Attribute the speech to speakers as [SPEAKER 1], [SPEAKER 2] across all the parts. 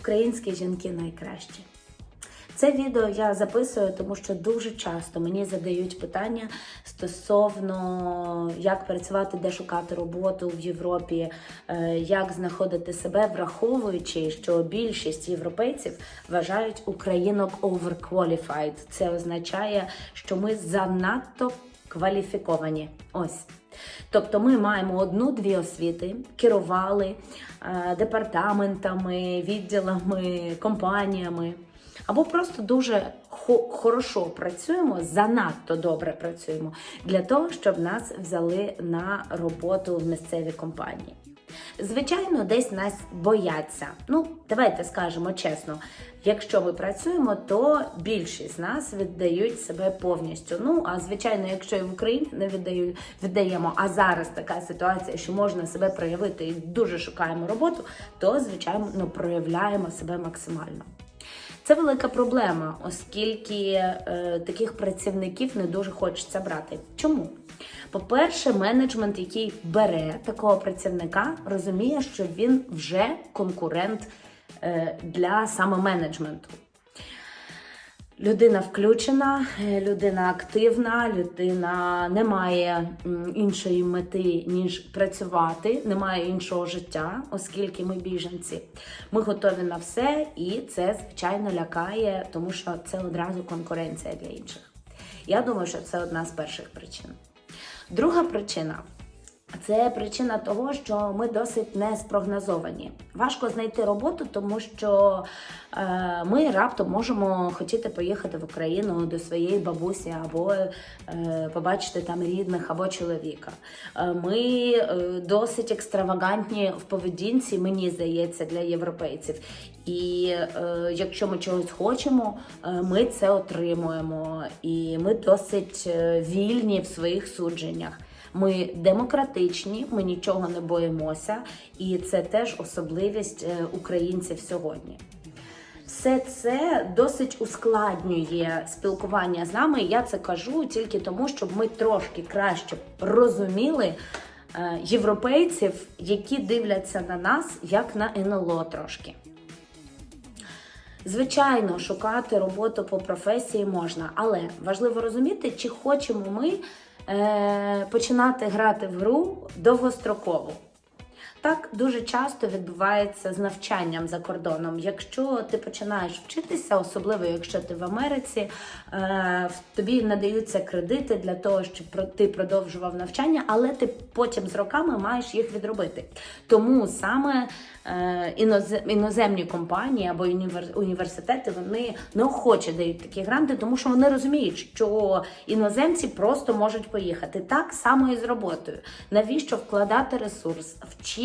[SPEAKER 1] Українські жінки найкращі. Це відео я записую, тому що дуже часто мені задають питання стосовно як працювати, де шукати роботу в Європі, е, як знаходити себе, враховуючи, що більшість європейців вважають українок overqualified. Це означає, що ми занадто кваліфіковані. Ось. Тобто ми маємо одну-дві освіти, керували е, департаментами, відділами, компаніями. Або просто дуже хорошо працюємо, занадто добре працюємо для того, щоб нас взяли на роботу в місцеві компанії. Звичайно, десь нас бояться. Ну, давайте скажемо чесно. Якщо ми працюємо, то більшість з нас віддають себе повністю. Ну а звичайно, якщо і в Україні не віддають, віддаємо, а зараз така ситуація, що можна себе проявити і дуже шукаємо роботу, то звичайно ну, проявляємо себе максимально. Це велика проблема, оскільки е, таких працівників не дуже хочеться брати. Чому? По-перше, менеджмент, який бере такого працівника, розуміє, що він вже конкурент е, для саме менеджменту. Людина включена, е, людина активна, людина не має іншої мети, ніж працювати, не має іншого життя, оскільки ми біженці. Ми готові на все, і це, звичайно, лякає, тому що це одразу конкуренція для інших. Я думаю, що це одна з перших причин. Друга причина це причина того, що ми досить не спрогнозовані. Важко знайти роботу, тому що е, ми раптом можемо хотіти поїхати в Україну до своєї бабусі або е, побачити там рідних або чоловіка. Е, ми досить екстравагантні в поведінці, мені здається, для європейців. І е, якщо ми чогось хочемо, е, ми це отримуємо. І ми досить е, вільні в своїх судженнях. Ми демократичні, ми нічого не боїмося, і це теж особливість е, українців сьогодні. Все це досить ускладнює спілкування з нами. Я це кажу тільки тому, щоб ми трошки краще розуміли е, європейців, які дивляться на нас як на НЛО трошки. Звичайно, шукати роботу по професії можна, але важливо розуміти, чи хочемо ми е, починати грати в гру довгостроково. Так дуже часто відбувається з навчанням за кордоном. Якщо ти починаєш вчитися, особливо якщо ти в Америці, е, тобі надаються кредити для того, щоб ти продовжував навчання, але ти потім з роками маєш їх відробити. Тому саме е, іноземні компанії або університети вони неохоче дають такі гранти, тому що вони розуміють, що іноземці просто можуть поїхати. Так само і з роботою. Навіщо вкладати ресурс,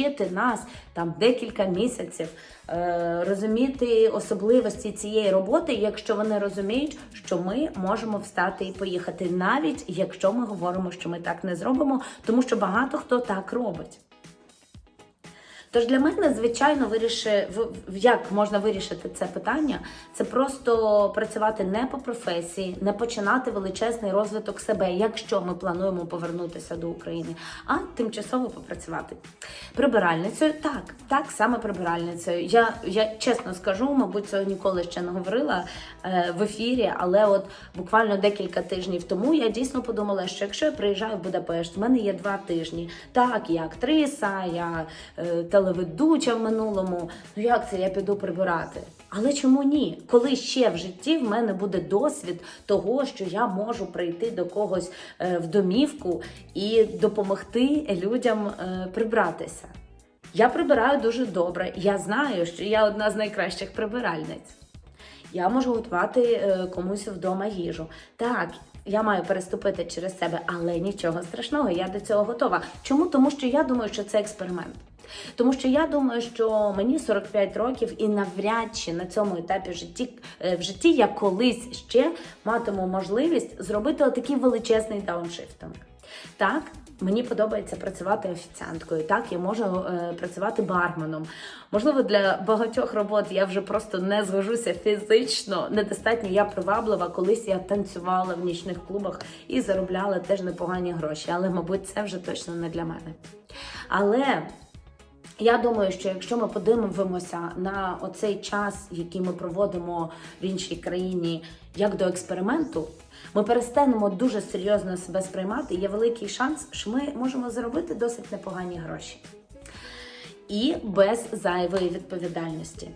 [SPEAKER 1] вчити нас там декілька місяців, е, розуміти особливості цієї роботи, якщо вони розуміють, що ми можемо встати і поїхати, навіть якщо ми говоримо, що ми так не зробимо, тому що багато хто так робить. Тож для мене, звичайно, виріши, в- в- як можна вирішити це питання, це просто працювати не по професії, не починати величезний розвиток себе, якщо ми плануємо повернутися до України, а тимчасово попрацювати. Прибиральницею, так, так, саме прибиральницею. Я, я чесно скажу, мабуть, цього ніколи ще не говорила е, в ефірі, але от буквально декілька тижнів тому я дійсно подумала, що якщо я приїжджаю в Будапешт, в мене є два тижні. Так, я актриса, я е, телеведуча в минулому. Ну як це я піду прибирати? Але чому ні? Коли ще в житті в мене буде досвід того, що я можу прийти до когось е, в домівку і допомогти людям е, прибратися. Я прибираю дуже добре. Я знаю, що я одна з найкращих прибиральниць. Я можу готувати е, комусь вдома їжу. Так, я маю переступити через себе, але нічого страшного, я до цього готова. Чому? Тому що я думаю, що це експеримент. Тому що я думаю, що мені 45 років і навряд чи на цьому етапі житті, е, в житті я колись ще матиму можливість зробити отакий величезний дауншифтинг. Так, мені подобається працювати офіціанткою. Так, я можу е, працювати барменом. Можливо, для багатьох робот я вже просто не згожуся фізично. Недостатньо я приваблива. Колись я танцювала в нічних клубах і заробляла теж непогані гроші. Але, мабуть, це вже точно не для мене. Але Я думаю, що якщо ми подивимося на оцей час, який ми проводимо в іншій країні, як до експерименту, ми перестанемо дуже серйозно себе сприймати. Є великий шанс, що ми можемо заробити досить непогані гроші. І без зайвої відповідальності.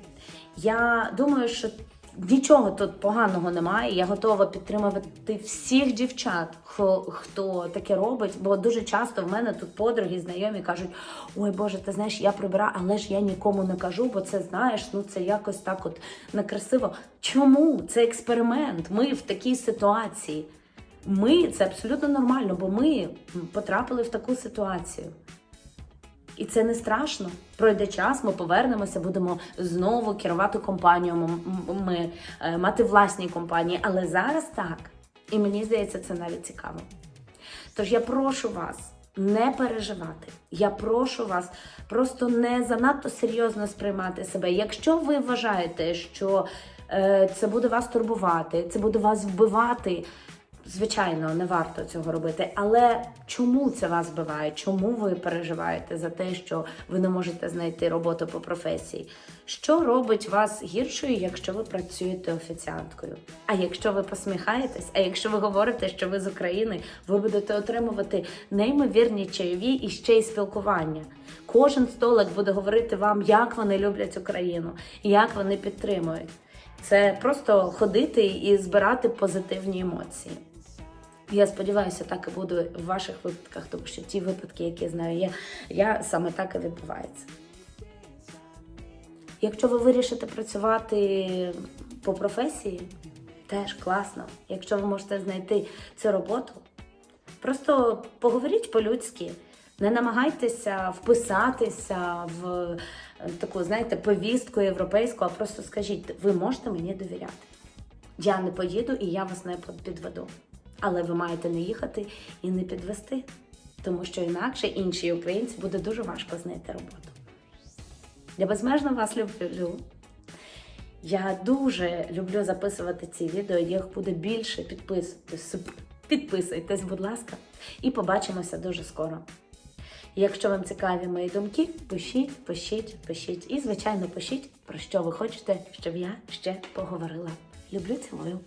[SPEAKER 1] Я думаю, що нічого тут поганого немає. Я готова підтримувати всіх дівчат, хто, хто таке робить. Бо дуже часто в мене тут подруги, знайомі кажуть: ой Боже, ти знаєш, я прибираю, але ж я нікому не кажу, бо це знаєш, ну це якось так от некрасиво. Чому? Це експеримент. Ми в такій ситуації. Ми це абсолютно нормально, бо ми потрапили в таку ситуацію. І це не страшно. Пройде час, ми повернемося, будемо знову керувати компанією, ми е, мати власні компанії. Але зараз так. І мені здається, це навіть цікаво. Тож я прошу вас не переживати. Я прошу вас просто не занадто серйозно сприймати себе. Якщо ви вважаєте, що е, це буде вас турбувати, це буде вас вбивати. Звичайно, не варто цього робити. Але чому це вас вбиває? Чому ви переживаєте за те, що ви не можете знайти роботу по професії? Що робить вас гіршою, якщо ви працюєте офіціанткою? А якщо ви посміхаєтесь, а якщо ви говорите, що ви з України, ви будете отримувати неймовірні чайові і ще й спілкування. Кожен столик буде говорити вам, як вони люблять Україну, як вони підтримують. Це просто ходити і збирати позитивні емоції. Я сподіваюся, так і буде в ваших випадках, тому що ті випадки, які я знаю я, я саме так і відбувається. Якщо ви вирішите працювати по професії, теж класно. Якщо ви можете знайти цю роботу, просто поговоріть по-людськи. Не намагайтеся вписатися в е, таку, знаєте, повістку європейську, а просто скажіть, ви можете мені довіряти. Я не поїду і я вас не підведу. Але ви маєте не їхати і не підвести, тому що інакше іншій українці буде дуже важко знайти роботу. Я безмежно вас люблю. Я дуже люблю записувати ці відео, їх буде більше. Підписуйтесь, підписуйтесь, будь ласка, і побачимося дуже скоро. Якщо вам цікаві мої думки, пишіть, пишіть, пишіть. І, звичайно, пишіть, про що ви хочете, щоб я ще поговорила. Люблю, цілую.